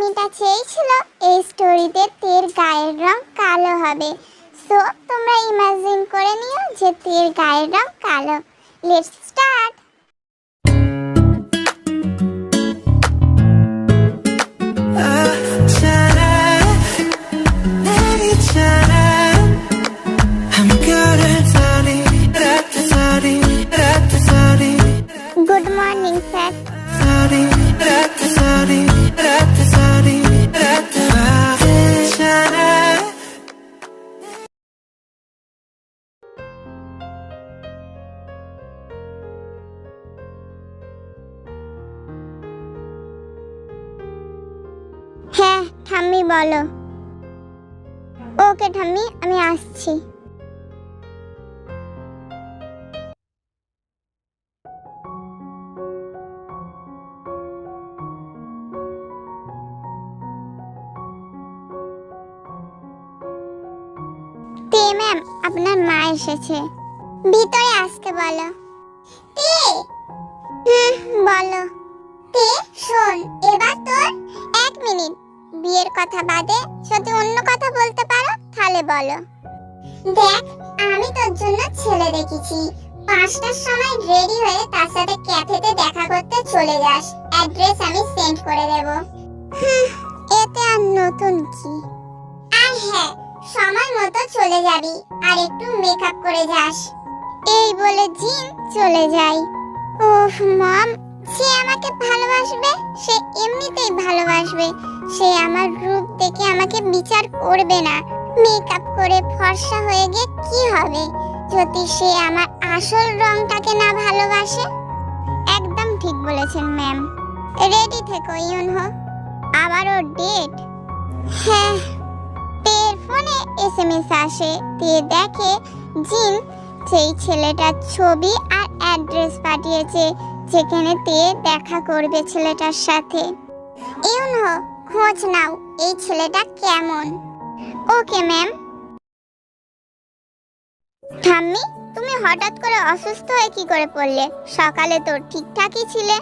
ঠাম্মিটা চেয়েছিল এই স্টোরিতে তের গায়ের রং কালো হবে। সো, তোমরা ইমাজিন করে নিও যে তের গায়ের রং কালো। লেটস স্টার্ট ঠাম্মি, বলো। ওকে ঠাম্মি, আমি আসছি। ম্যাম, আপনার মা এসেছে। ভিতরে আসতে বলো। তে! হুম, বলো। তে, শোন, এবার তোর এক মিনিট। বিয়ের কথা বাদে যদি অন্য কথা বলতে পারো, তাহলে বলো। দেখ, আমি তোর জন্য ছেলে দেখেছি। পাঁচটার সময় রেডি হয়ে তার সাথে ক্যাফেতে দেখা করতে চলে যাস। অ্যাড্রেস আমি সেন্ড করে দেব। এতে আর নতুন কি? আর হ্যাঁ সময় মতো চলে যাবি আর একটু মেকআপ করে যাস। এই বলে জিন চলে যায়। ওহ মম সে আমাকে ভালোবাসবে, সে এমনিতেই ভালোবাসবে। সে আমার রূপ দেখে আমাকে বিচার করবে না। মেকআপ করে ফর্সা হয়ে গিয়ে কি হবে? যদি সে আমার আসল রংটাকে না ভালোবাসে? একদম ঠিক বলেছেন, ম্যাম। রেডি থেকো, ইউনহো। আবারও ডেট। হ্যাঁ তের ফোনে এসএমএস আসে। তে দেখে জিন সেই ছেলেটার ছবি আর অ্যাড্রেস পাঠিয়েছে। যেখানে তে দেখা করবে ছেলেটার সাথে। ইউনহো, খোঁজ নাও, এই ছেলেটা কেমন? Okay, ma'am. ঠাম্মি, তুমি হঠাৎ করে অসুস্থ হয়ে কি করে পড়লে? সকালে তো ঠিকঠাকই ছিলে।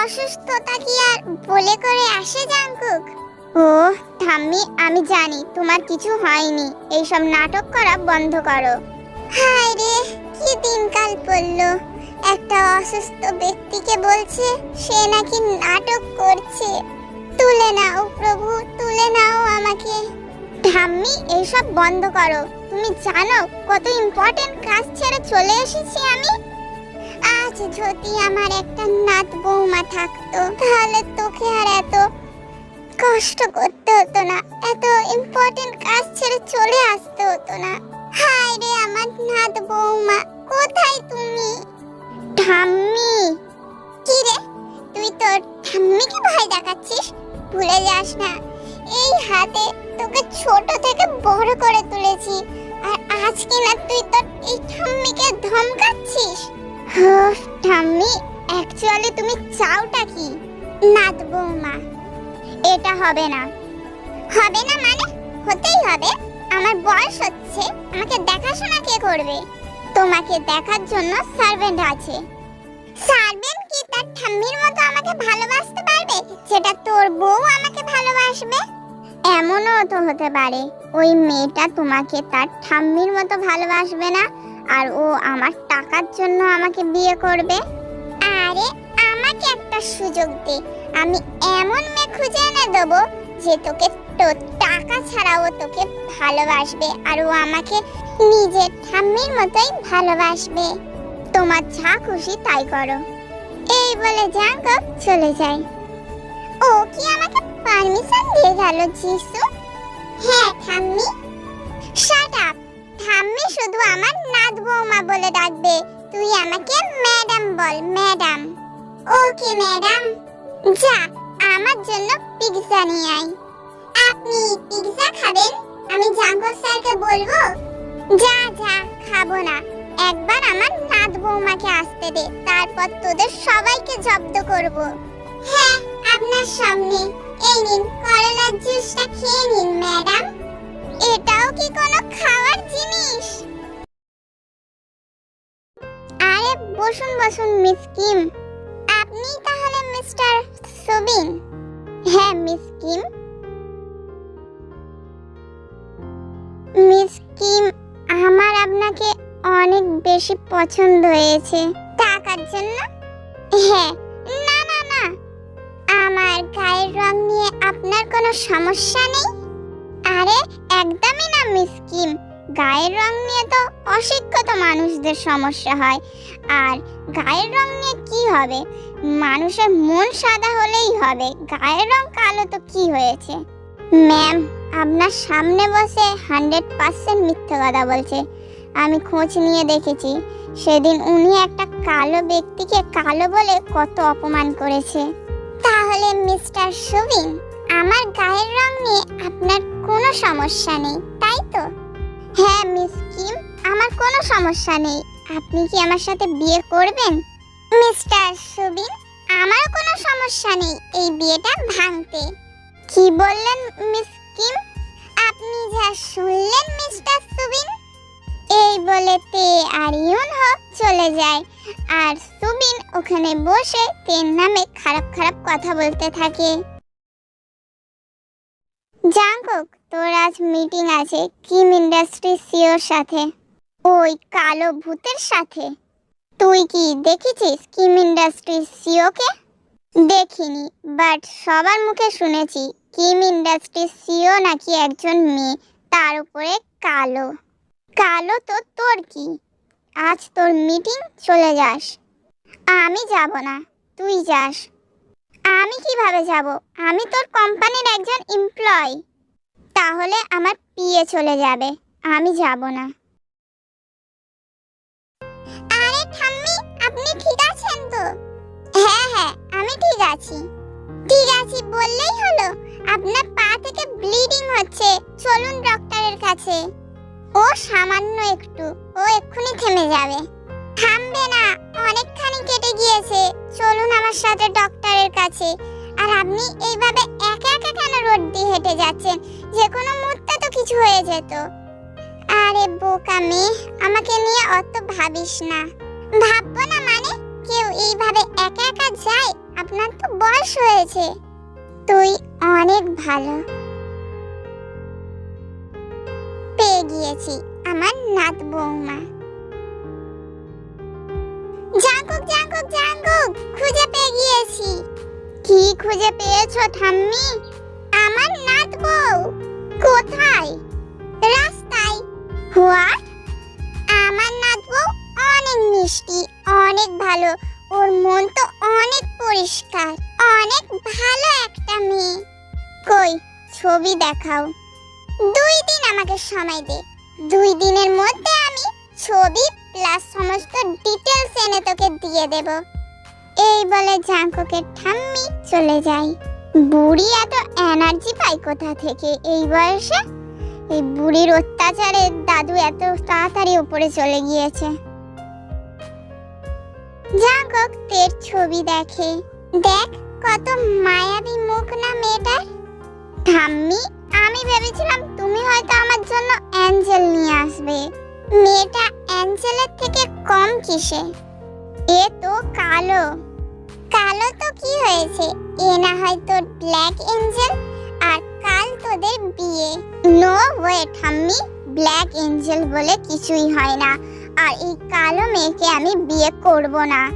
অসুস্থতা কি আর বলে করে আসে জাঙ্কুক ও ঠাম্মি, আমি জানি, তোমার কিছু হয়নি। এইসব নাটক করা বন্ধ করো। হায় রে! অসুস্থ ব্যক্তিকে বলছে, সে নাকি নাটক করছে। তুলে নাও প্রভু, তুলে নাও আমাকে। ঠাম্মি এইসব বন্ধ করো। তুমি জানো কত ইম্পর্টেন্ট কাজ ছেড়ে চলে এসেছি আমি? আজ যদি আমার একটা নাত বৌমা থাকতো, তাহলে তোকে আর এত কষ্ট করতে হতো না। এত ইম্পর্টেন্ট কাজ ছেড়ে চলে আসতে হতো না। হায় রে আমার নাত বৌমা, কোথায় তুমি? ঠাম্মি। কি রে তুই তোর ঠাম্মিকে ভয় দেখাচ্ছিস? ভুলে যাস না। এই হাতে তোকে ছোট থেকে বড় করে তুলেছি। আর আজ কিনা তুই তোর এই ঠাম্মিকে ধমকাচ্ছিস? ঠাম্মি অ্যাকচুয়ালি তুমি চাওটা কি? নাত বৌমা। এটা হবে না। হবে না মানে? হতেই হবে। আমার বয়স হচ্ছে। আমাকে দেখাশোনা কে করবে? তোমাকে দেখার জন্য সার্ভেন্ট আছে। সার্ভেন্ট কি? তার ঠাম্মির মতো আমাকে ভালোবাসতে পারবে? যেটা তোর বউ আমাকে ভালোবাসবে? এমনও তো হতে পারে। ওই মেয়েটা তোমাকে তার ঠাম্মির মতো ভালোবাসবে না, আর ও আমার টাকার জন্য আমাকে বিয়ে করবে? আরে, আমাকে একটা সুযোগ দে। আমি এমন মেয়ে খুঁজে এনে দেবো যে তোকে তোর টাকা ছাড়াও তোকে ভালোবাসবে, আর ও আমাকে নিজের ঠাম্মির মতোই ভালোবাসবে। তোমার যা খুশি তাই করো। এই বলে জাঙ্কক চলে যায়। ও কি আমাকে পারমিশন দিয়ে গেল, জিসু? হ্যাঁ ঠাম্মি। শাট আপ ঠাম্মি শুধু আমার নাদ বৌমা বলে ডাকবে। তুই আমাকে ম্যাডাম বল ম্যাডাম ওকে ম্যাডাম যা, আমার জন্য পিৎজা নিয়ে আয়। আপনি পিৎজা খাবেন? আমি জাঙ্গো স্যারকে বলব? যা যা, খাব না। একবার আমার নাত বৌমাকে আসতে দে, তারপর তোদের সবাইকে জব্দ করব। হ্যাঁ আপনার সামনে। এই নিন, করলার জুসটা খেয়ে নিন, ম্যাডাম। এটাও কি কোনো খাওয়ার জিনিস? আরে, বসুন বসুন, মিস কিম। আপনি তাহলে মিস্টার সুবিন? হ্যাঁ মিস কিম। মিস কিম, আমার আপনাকে অনেক বেশি পছন্দ হয়েছে। টাকার জন্য? হ্যাঁ না না না। আমার গায়ের রং নিয়ে আপনার কোনো সমস্যা নেই? আরে, একদমই না, মিস কিম। গায়ের রং নিয়ে তো অশিক্ষিত মানুষদের সমস্যা হয়। আর গায়ের রং নিয়ে কি হবে? মানুষের মন সাদা হলেই হবে। গায়ের রং কালো তো কি হয়েছে? ম্যাম, আপনার সামনে বসে হান্ড্রেড পার্সেন্ট মিথ্যে কথা বলছে। আমি খোঁজ নিয়ে দেখেছি। সেদিন উনি একটা কালো ব্যক্তিকে কালো বলে কত অপমান করেছে। তাহলে মিস্টার সুবিন, আমার গায়ের রং নিয়ে আপনার কোনো সমস্যা নেই, তাই তো? হ্যাঁ মিস কিম, আমার কোনো সমস্যা নেই। আপনি কি আমার সাথে বিয়ে করবেন? মিস্টার সুবিন, আমার কোনো সমস্যা নেই, এই বিয়েটা ভাঙতে। কি বললেন মিস কিম? আপনি যা শুনলেন আর ইউন হোক চলে যায়। আর সুবিন ওখানে বসে তের নামে খারাপ খারাপ কথা বলতে থাকে। জাঙ্কুক তোর আজ মিটিং আছে কিম ইন্ডাস্ট্রি সিওর সাথে। ওই কালো ভূতের সাথে। তুই কি দেখেছিস কিম ইন্ডাস্ট্রি সিওকে দেখিনি বাট সবার মুখে শুনেছি কিম ইন্ডাস্ট্রি সিও নাকি একজন মেয়ে, তার উপরে কালো। কালো তো তোর কি? আজ তোর মিটিং চলে যাস। আমি যাব না, তুই যাস। আমি কীভাবে যাব? আমি তোর কোম্পানির একজন এমপ্লয় তাহলে আমার পিয়ে চলে যাবে, আমি যাব না। আরে ঠাম্মি, আপনি ঠিক আছেন তো? হ্যাঁ হ্যাঁ আমি ঠিক আছি। ঠিক আছি বললেই হলো, আপনার পা থেকে ব্লিডিং হচ্ছে। চলুন ডক্টরের কাছে। ও সামান্য একটু, ও এক্ষুনি থেমে যাবে। থামবে না, অনেকখানি কেটে গিয়েছে। চলুন আমার সাথে ডক্টরের কাছে। আর আপনি এইভাবে একা একা কেন রোড দিয়ে হেঁটে যাচ্ছেন? যে কোনো মুহূর্তে তো কিছু হয়ে যেত। আরে বোকা মেয়ে, আমাকে নিয়ে অত ভাবিস না। ভাববো না মানে? কেউ এইভাবে একা একা যায়? আপনার তো বয়স হয়েছে। তুই অনেক ভালো। গিয়েছি, আমার নাত বৌমা। জাঙ্কুক জাঙ্কুক জাঙ্কুক, খুঁজে পেয়ে গিয়েছি। কি খুঁজে পেয়েছ ঠাম্মি? আমার নাত বউ। কোথায়? রাস্তায়। হোয়াট? আমার নাত বউ অনেক মিষ্টি, অনেক ভালো, ওর মন তো অনেক পরিষ্কার, অনেক ভালো একটা মেয়ে। কই, ছবি দেখাও। দুই দিন আমাকে সময় দে। দুই দিনের মধ্যে আমি ছবি প্লাস সমস্ত ডিটেলস এনে তোকে দিয়ে দেব। এই বলে জাঙ্কুকের ঠাম্মি চলে যায়। বুড়ি এত এনার্জি পায় কোথা থেকে এই বয়সে? এই বুড়ির অত্যাচারে দাদু এত তাড়াতাড়ি উপরে চলে গিয়েছে। জাঙ্কক তের ছবি দেখে। দেখ কত মায়াবী মুখ না মেয়েটার। ঠাম্মি আমি ভেবেছিলাম তুমি হয়তো আমার জন্য অ্যাঞ্জেল নিয়ে আসবে। মেয়েটা অ্যাঞ্জেলের থেকে কম কিসে? এ তো কালো। কালো তো কি হয়েছে? এ না হয় তোর ব্ল্যাক এঞ্জেল আর কাল তোদের বিয়ে। নো ওয়ে ঠাম্মি, ব্ল্যাক এঞ্জেল বলে কিছুই হয় না। আর এই কালো মেয়েকে আমি বিয়ে করব না।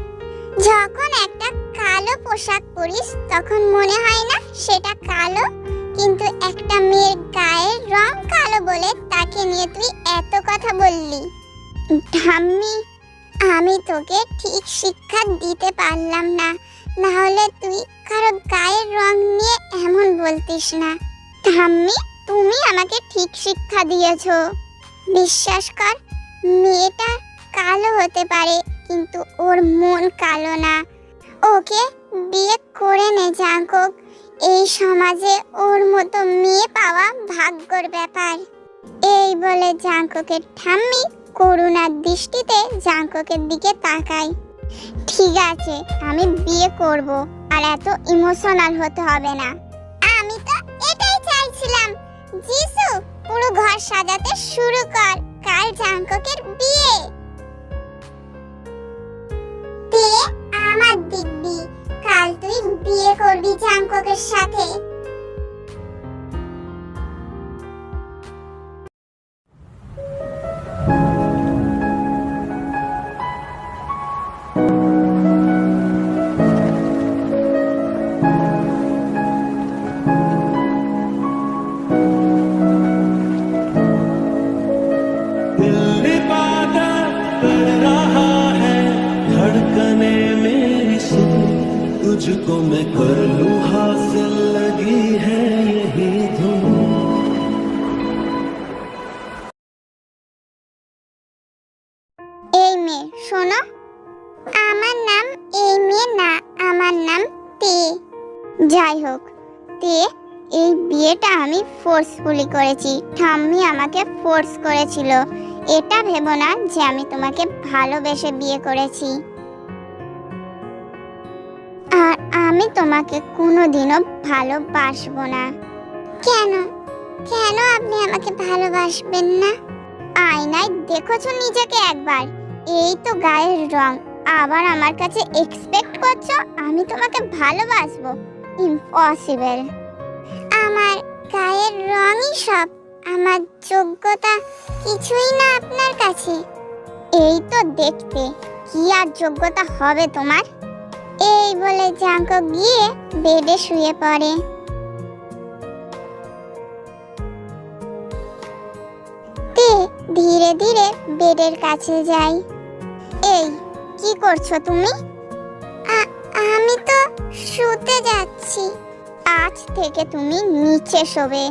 যখন একটা কালো পোশাক পরিস, তখন মনে হয় না সেটা কালো কিন্তু একটা মেয়ের গায়ের রং কালো বলে তাকে নিয়ে তুই এত কথা বললি। ঠাম্মি আমি তোকে ঠিক শিক্ষা দিতে পারলাম না। না হলে তুই কারও গায়ের রং নিয়ে এমন বলতিস না। ঠাম্মি তুমি আমাকে ঠিক শিক্ষা দিয়েছ। বিশ্বাস কর, মেয়েটা কালো হতে পারে, কিন্তু ওর মন কালো না। ওকে বিয়ে করে নে, জাঙ্কক। এই সমাজে ওর মতো মেয়ে পাওয়া ভাগ্যর ব্যাপার। এই বলে জাঙ্ককের ঠাম্মি করুণার দৃষ্টিতে জাঙ্ককের দিকে তাকায়। ঠিক আছে, আমি বিয়ে করব আর এত ইমোশনাল হতে হবে না। আমি তো এটাই চাইছিলাম। জিসু, পুরো ঘর সাজাতে শুরু কর। কাল জাঙ্ককের বিয়ে। আমার কাল তুই বিয়ে করবি জাঙ্কোকের সাথে? ঠাম্মি আমাকে ফোর্স করেছিল। এটা ভেবো না যে আমি তোমাকে ভালোবেসে বিয়ে করেছি। আর আমি তোমাকে কোনোদিনও ভালোবাসবো না। কেন? কেন আপনি আমাকে ভালোবাসবেন না? আয়নায় দেখেছ নিজেকে একবার? এই তো গায়ের রং। আবার আমার কাছে এক্সপেক্ট করছ আমি তোমাকে ভালোবাসবো? ইম্পসিবল আমার গায়ের রঙই সব। আমার যোগ্যতা কিছুই না আপনার কাছে। এই তো দেখতে, কি আর যোগ্যতা হবে তোমার? এই বলে জাঙ্ক গিয়ে বেডে শুয়ে পড়ে। তে ধীরে ধীরে বেডের কাছে যাই এই, কি করছ তুমি? আমি তো শুতে যাচ্ছি। আজ থেকে তুমি নিচে শোবে।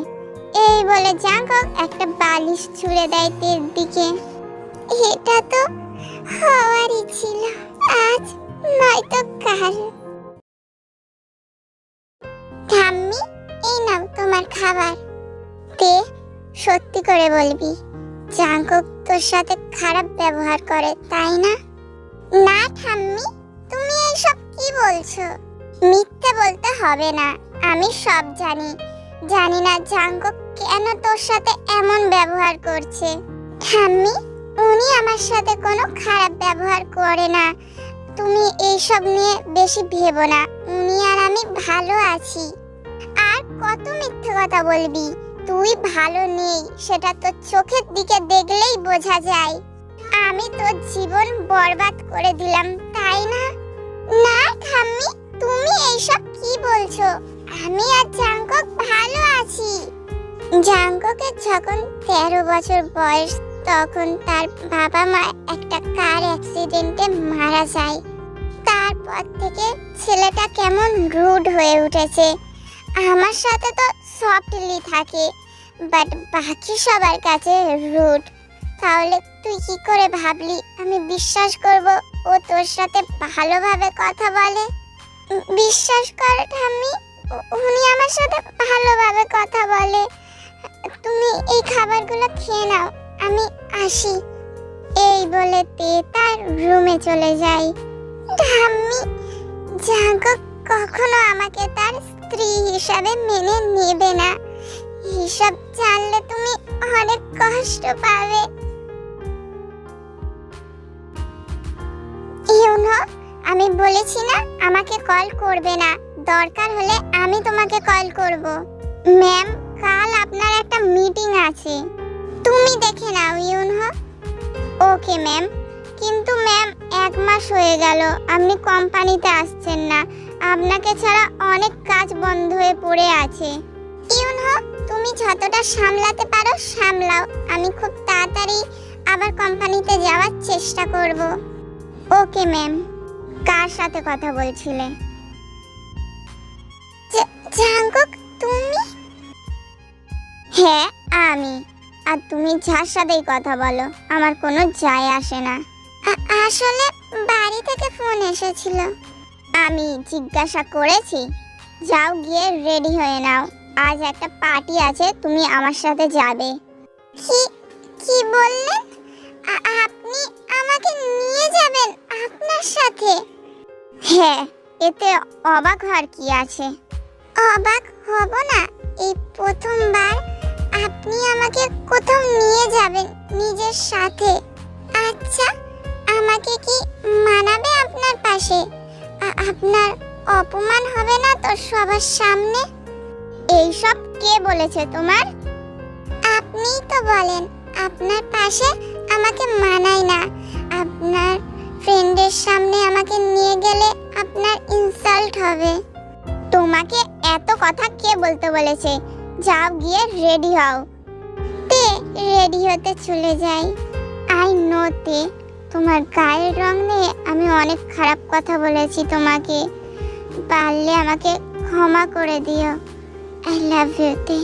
এই বলে জাঙ্কক একটা বালিশ ছুঁড়ে দেয় তের দিকে। এটা তো হওয়ারই ছিল, আজ নয়তো কাল। ঠাম্মি, এই নাও তোমার খাবার। তে, সত্যি করে বলবি, জাঙ্কক তোর সাথে খারাপ ব্যবহার করে, তাই না? না ঠাম্মি, তুমি এইসব কি বলছো? মিথ্যে বলতে হবে না, আমি সব জানি। জানি না জাঙ্কক কেন তোর সাথে এমন ব্যবহার করছে? ঠাম্মি, উনি আমার সাথে কোনো খারাপ ব্যবহার করে না। তুমি এইসব নিয়ে বেশি ভেবো না। উনি আর আমি ভালো আছি। আর কত মিথ্যে কথা বলবি? তুই ভালো নেই, সেটা তো চোখের দিকে দেখলেই বোঝা যায়। আমি তোর জীবন বরবাদ করে দিলাম, তাই না? না ঠাম্মি, তুমি এইসব কি বলছো? আমি আর জাঙ্কক ভালো আছি। জাঙ্ককের যখন তেরো বছর বয়স, তখন তার বাবা মা একটা কার অ্যাক্সিডেন্টে মারা যায়। তারপর থেকে ছেলেটা কেমন রুড হয়ে উঠেছে। আমার সাথে তো সফটলি থাকে বাট বাকি সবার কাছে রুড তাহলে তুই কি করে ভাবলি? আমি বিশ্বাস করব ও তোর সাথে ভালোভাবে কথা বলে। বিশ্বাস কর ঠাম্মি উনি আমার সাথে ভালোভাবে কথা বলে। তুমি এই খাবারগুলো খেয়ে নাও, আমি আসি। এই বলে তে তার রুমে চলে যাই ঠাম্মি জাগো, কখনো আমাকে তার স্ত্রী হিসাবে মেনে নেবে না। হিসাব জানলে তুমি অনেক কষ্ট পাবে। ইউনো, আমি বলেছি না আমাকে কল করবে না। দরকার হলে আমি তোমাকে কল করব। ম্যাম আপনার একটা মিটিং আছে। তুমি দেখে নাও ইউনো ওকে, ম্যাম। কিন্তু ম্যাম, এক মাস হয়ে গেল। আপনি কোম্পানিতে আসছেন না। আপনাকে ছাড়া অনেক কাজ বন্ধ হয়ে পড়ে আছে। ইউনো তুমি যতটা সামলাতে পারো, সামলাও। আমি খুব তাড়াতাড়ি আবার কোম্পানিতে যাওয়ার চেষ্টা করব। ওকে, ম্যাম। কার সাথে কথা বলছিলে? হ্যাঁ আমি। আর তুমি যার সাথেই কথা বলো আমার কোনো যায় আসে না। আসলে বাড়ি থেকে ফোন এসেছিল। আমি জিজ্ঞাসা করেছি যাও গিয়ে রেডি হয়ে নাও। আজ একটা পার্টি আছে তুমি আমার সাথে যাবে। কি কি বললেন আপনি আমাকে নিয়ে যাবেন আপনার সাথে? হ্যাঁ এতে অবাক হওয়ার কি আছে? অবাক হব না এই প্রথমবার আপনি আমাকে কোথাও নিয়ে যাবেন নিজের সাথে। আচ্ছা আমাকে কি মানাবে আপনার পাশে? আপনার অপমান হবে না তো সবার সামনে? এইসব কে বলেছে তোমার? আপনিই তো বলেন, আপনার পাশে আমাকে মানায় না। আপনার ফ্রেন্ডের সামনে আমাকে নিয়ে গেলে আপনার ইনসাল্ট হবে। তোমাকে এত কথা কে বলতে বলেছে? যাও গিয়ে রেডি হও। তে রেডি হতে চলে যাই। আই নো তে, তোমার গায়ের রং নিয়ে আমি অনেক খারাপ কথা বলেছি তোমাকে। পারলে আমাকে ক্ষমা করে দিও। আই লাভ ইউ তে।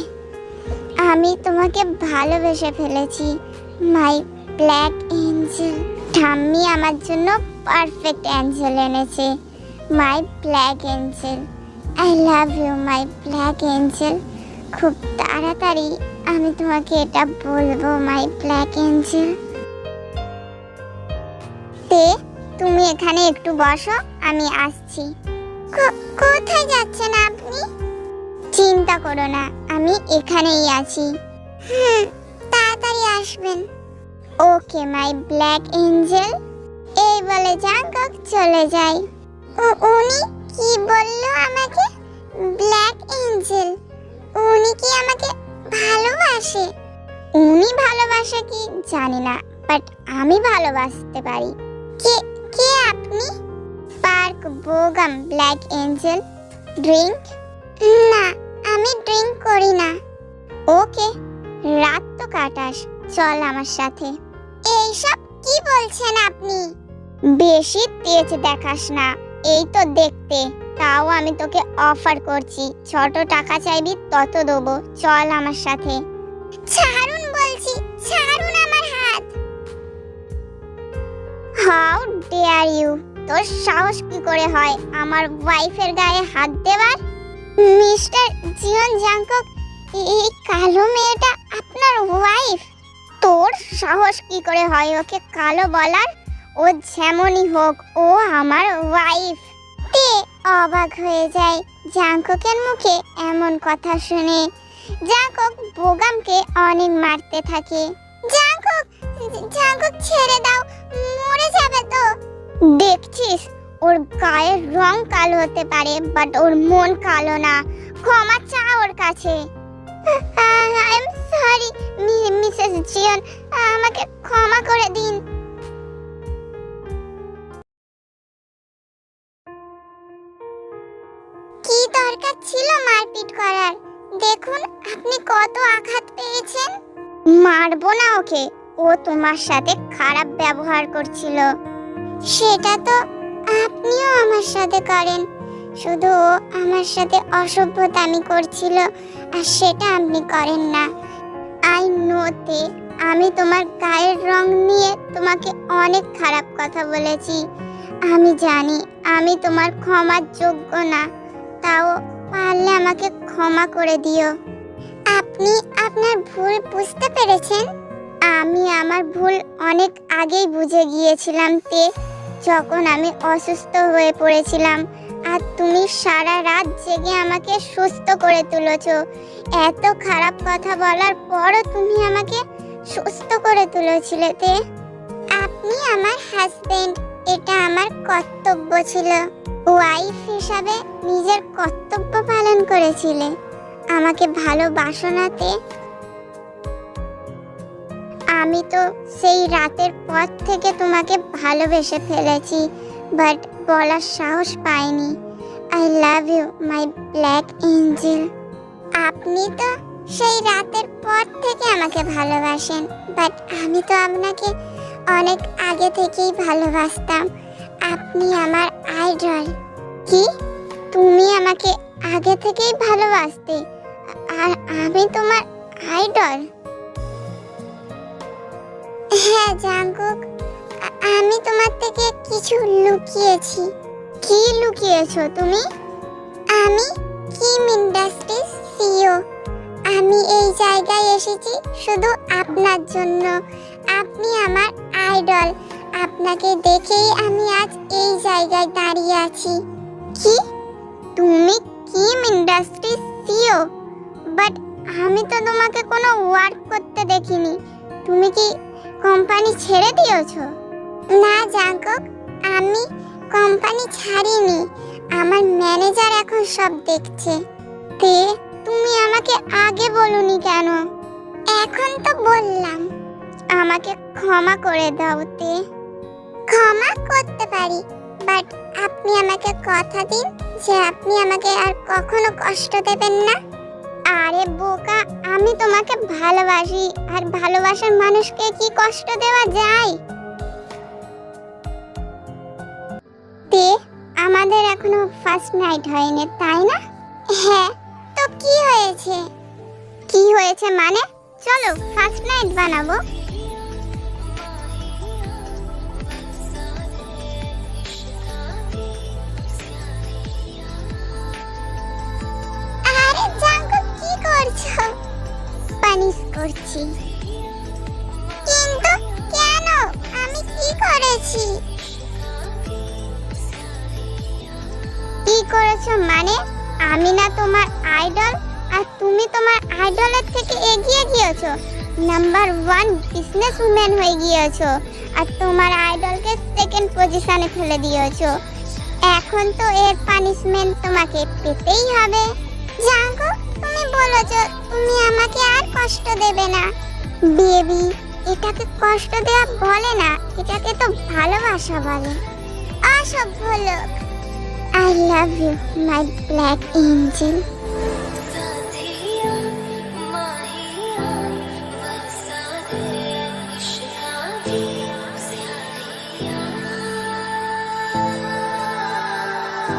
আমি তোমাকে ভালোবেসে ফেলেছি মাই ব্ল্যাক এঞ্জেল ঠাম্মি আমার জন্য পারফেক্ট অ্যাঞ্জেল এনেছে my black angel I love you my black angel খুব তাড়াতাড়ি আমি তোমাকে এটা বলব মাই ব্ল্যাক এঞ্জেল তে, তুমি এখানে একটু বসো, আমি আসছি। কোথায় যাচ্ছেন আপনি? চিন্তা করো না, আমি এখানেই আছি। হুম, তাড়াতাড়ি আসবেন। ওকে মাই ব্ল্যাক এঞ্জেল এই বলে জাঙ্কক চলে যায়। উনি কি বলল আমাকে? ব্ল্যাক এঞ্জেল কি আমাকে ভালোবাসে? উনি ভালোবাসে কি জানি না বাট আমি ভালোবাসতে পারি। কে কে আপনি? Park, Bogum, black angel drink না, আমি ড্রিঙ্ক করি না। ওকে, রাত তো কাটাস, চল আমার সাথে। এইসব কি বলছেন আপনি? বেশি তেজ দেখাস না, এই তো দেখতে। তাও আমি তোকে অফার করছি। ছোট টাকা চাইবি তত দেবো। চল আমার সাথে। ছাড়ুন বলছি, ছাড়ুন আমার হাত। হাউ ডেয়ার ইউ তোর সাহস কি করে হয় আমার ওয়াইফের গায়ে হাত দেবার? মিস্টার জিয়ন জাংকক এই কালো মেয়েটা আপনার ওয়াইফ তোর সাহস কি করে হয় ওকে কালো বলার? ও যেমনই হোক, ও আমার ওয়াইফ অবাক হয়ে যায় জাংককের মুখে এমন কথা শুনে। জাংকক বোগামকে অনেক মারতে থাকে। জাংকক জাংকক ছেড়ে দাও, মরে যাবে তো। দেখছিস, ওর গায়ের রং কালো হতে পারে বাট ওর মন কালো না। ক্ষমা চা ওর কাছে। আই এম সরি মিসেস জিয়ন, আমাকে ক্ষমা করে দিন। ছিল মারপিট করার। দেখুন, আপনি কত আঘাত পেয়েছেন। মারবো না ওকে, ও তোমার সাথে খারাপ ব্যবহার করছিল। সেটা তো আপনিও আমার সাথে করেন। শুধু ও আমার সাথে অসভ্যতামি করছিল, আর সেটা আপনি করেন না। আই নোতে, আমি তোমার গায়ের রং নিয়ে তোমাকে অনেক খারাপ কথা বলেছি। আমি জানি, আমি তোমার ক্ষমার যোগ্য না, তাও পারলে আমাকে ক্ষমা করে দিও। আপনি আপনার ভুল বুঝতে পেরেছেন? আমি আমার ভুল অনেক আগেই বুঝে গিয়েছিলাম তে, যখন আমি অসুস্থ হয়ে পড়েছিলাম। আর তুমি সারা রাত জেগে আমাকে সুস্থ করে তুলেছ। এত খারাপ কথা বলার পরও তুমি আমাকে সুস্থ করে তুলেছিলে তে। আপনি আমার হাজবেন্ড এটা আমার কর্তব্য ছিল। ওয়াইফ হিসাবে নিজের কর্তব্য পালন করেছিলে। আমাকে ভালোবাসো না তে আমি তো সেই রাতের পর থেকে তোমাকে ভালোবেসে ফেলেছি বাট বলার সাহস পাইনি। I love you my black angel আপনি তো সেই রাতের পর থেকে আমাকে ভালোবাসেন বাট আমি তো আপনাকে অনেক আগে থেকেই ভালোবাসতাম। আপনি আমার আইডল। কি? তুমি আমাকে আগে থেকেই ভালোবাসতে। আর আমি তোমার আইডল। হ্যাঁ জাঙ্কুক। আমি তোমার থেকে কিছু লুকিয়েছি। কি লুকিয়েছো তুমি? আমি কিম ইন্ডাস্ট্রিজ সিও আমি এই জায়গায় এসেছি শুধু আপনার জন্য। আপনি আমার আইডল। আপনাকে দেখেই আমি আজ এই জায়গায় দাঁড়িয়ে আছি। কি? তুমি কিম ইন্ডাস্ট্রিজ সিও বাট আমি তো তোমাকে কোনো ওয়ার্ক করতে দেখিনি। তুমি কি কোম্পানি ছেড়ে দিয়েছ? না, জাঙ্কক, আমি কোম্পানি ছাড়িনি। আমার ম্যানেজার এখন সব দেখছে। তে, তুমি আমাকে আগে বলনি কেন? এখন তো বললাম। আমাকে ক্ষমা করে দাও, তে। ক্ষমা করতে পারি। বাট আপনি আমাকে কথা দিন যে আপনি আমাকে আর কখনো কষ্ট দেবেন না। আরে বোকা, আমি তোমাকে ভালোবাসি। আর ভালোবাসার মানুষকে কি কষ্ট দেওয়া যায়? তে, আমাদের এখনও ফার্স্ট নাইট হয়নি, তাই না? হ্যাঁ তো কি হয়েছে? কি হয়েছে মানে? চলো ফার্স্ট নাইট বানাবো। আরে জাঙ্কু কি করছ? পানিশ করছি। কিন্তু কেন? আমি কি করেছি? কি করেছ মানে? আমি না তোমার আইডল আর তুমি তোমার আইডলের থেকে এগিয়ে গিয়েছো। নাম্বার ওয়ান বিজনেস উম্যান হয়ে গিয়েছো আর তোমার আইডলকে সেকেন্ড পজিশনে ফেলে দিয়েছ। এখন তো এর পানিশমেন্ট তোমাকে পেতেই হবে। জাগো তুমি বলো যে তুমি আমাকে আর কষ্ট দেবে না। বেবি, এটাকে কষ্ট দেওয়া বলে না, এটাকে তো ভালোবাসা বলে। অসভ্য লোক। I love you my black angel.